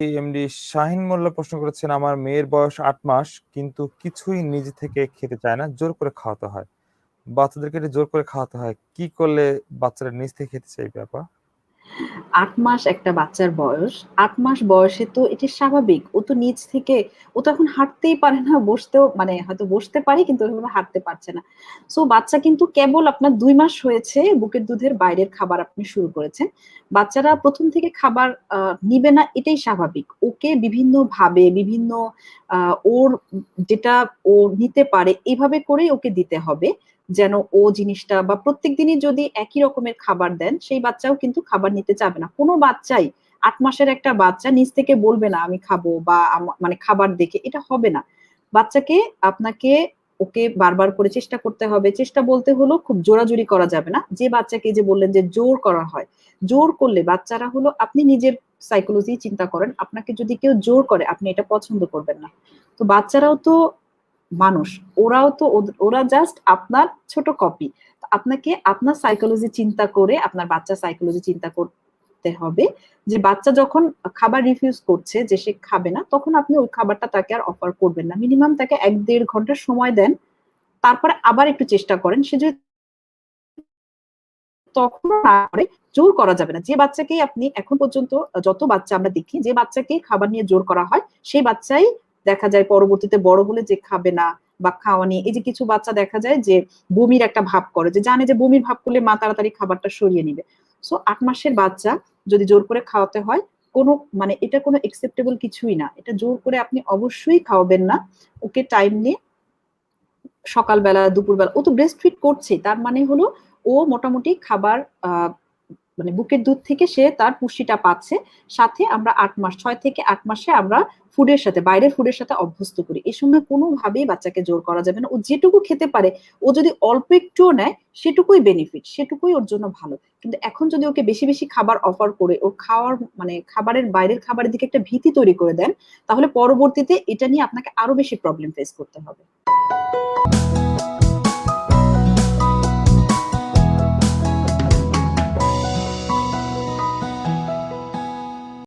MD Shahin মোল্লা প্রশ্ন করেছেন, আমার মেয়ের বয়স আট মাস, কিন্তু কিছুই নিজে থেকে খেতে চায় না, জোর করে খাওয়াতে হয়। বাচ্চাদেরকে জোর করে খাওয়াতে হয়। কি করলে বাচ্চারা নিজ থেকে খেতে চাইবে, আপা? আট মাস একটা বাচ্চার বয়স। আট মাস বয়সে তো এটি স্বাভাবিক। ও তো নিজ থেকে, ও তো এখন হাঁটতেই পারে না, বসতেও মানে হয়তো বসতে পারে, কিন্তু ওইভাবে হাঁটতে পারছে না। সো বাচ্চা কিন্তু কেবল আপনার দুই মাস হয়েছে বুকের দুধের বাইরের খাবার আপনি শুরু করেছেন। বাচ্চারা প্রথম থেকে খাবার নিবে না, এটাই স্বাভাবিক। ওকে বিভিন্ন ভাবে বিভিন্ন ওর যেটা ও নিতে পারে এইভাবে করেই ওকে দিতে হবে। যেন ও জিনিসটা বা প্রত্যেক দিনই যদি একই রকমের খাবার দেন, সেই বাচ্চাও কিন্তু খাবার নিতে চাবে না। কোনো বাচ্চাই আট মাসের একটা বাচ্চা নিজ থেকে বলবে না, আমি খাব বা মানে খাবার দেখে, এটা হবে না। বাচ্চাকে আপনাকে, ওকে বারবার করে চেষ্টা করতে হবে। চেষ্টা বলতে হলো খুব জোরাজুরি করা যাবে না। যে বাচ্চাকে যে বললেন যে জোর করা হয়, জোর করলে বাচ্চারা হলো আপনি নিজের সাইকোলজি চিন্তা করেন, আপনাকে যদি কেউ জোর করে, আপনি এটা পছন্দ করবেন না। তো বাচ্চারাও তো মানুষ, ওরাও তো ওরা জাস্ট আপনার ছোট কপি আপনাকে আপনার সাইকোলজি চিন্তা করে, আপনার বাচ্চা সাইকোলজি চিন্তা করতে হবে। যে বাচ্চা যখন খাবার রিফিউজ করছে যে সে খাবে না, তখন আপনি ওই খাবারটা তাকে আর অফার করবেন না। মিনিমাম তাকে এক দেড় ঘণ্টা সময় দেন, তারপরে আবার একটু চেষ্টা করেন। সে যদি তখন জোর করা যাবে না। যে আপনি এখন পর্যন্ত যত বাচ্চা আমরা দেখি, যে বাচ্চাকে খাবার নিয়ে জোর করা হয়, সেই বাচ্চাই দেখা যায় পরবর্তীতে বড় হলে যে খাবে না বা খাওয়া নিয়ে এই যে কিছু বাচ্চা দেখা যায় যে বমির একটা ভাব করে, যে জানে যে বমির ভাব করলে মা তাড়াতাড়ি খাবারটা সরিয়ে নিবে। সো আট মাসের বাচ্চা যদি জোর করে খাওয়াতে হয়, কোনো মানে এটা কোনো একসেপ্টেবল কিছুই না। এটা জোর করে আপনি অবশ্যই খাওয়াবেন না। ওকে টাইম নিয়ে সকালবেলা, দুপুরবেলা, ও তো ব্রেস্ট ফিট করছে তার মানে হলো ও মোটামুটি খাবার মানে বুকের দুধ থেকে সে তার পুষ্টিটা পাচ্ছে। সাথে আমরা আট মাস, ছয় থেকে আট মাসে আমরা ফুডের সাথে, বাইরের ফুডের সাথে অভ্যস্ত করি। এই সময় কোনোভাবেই বাচ্চাকে জোর করা যাবে না। ও যেটুকু খেতে পারে, ও যদি অল্প একটুও নেয়, সেটুকুই বেনিফিট সেটুকুই ওর জন্য ভালো। কিন্তু এখন যদি ওকে বেশি বেশি খাবার অফার করে ওর খাওয়ার মানে খাবারের বাইরের খাবারের দিকে একটা ভীতি তৈরি করে দেন, তাহলে পরবর্তীতে এটা নিয়ে আপনাকে আরও বেশি প্রবলেম ফেস করতে হবে।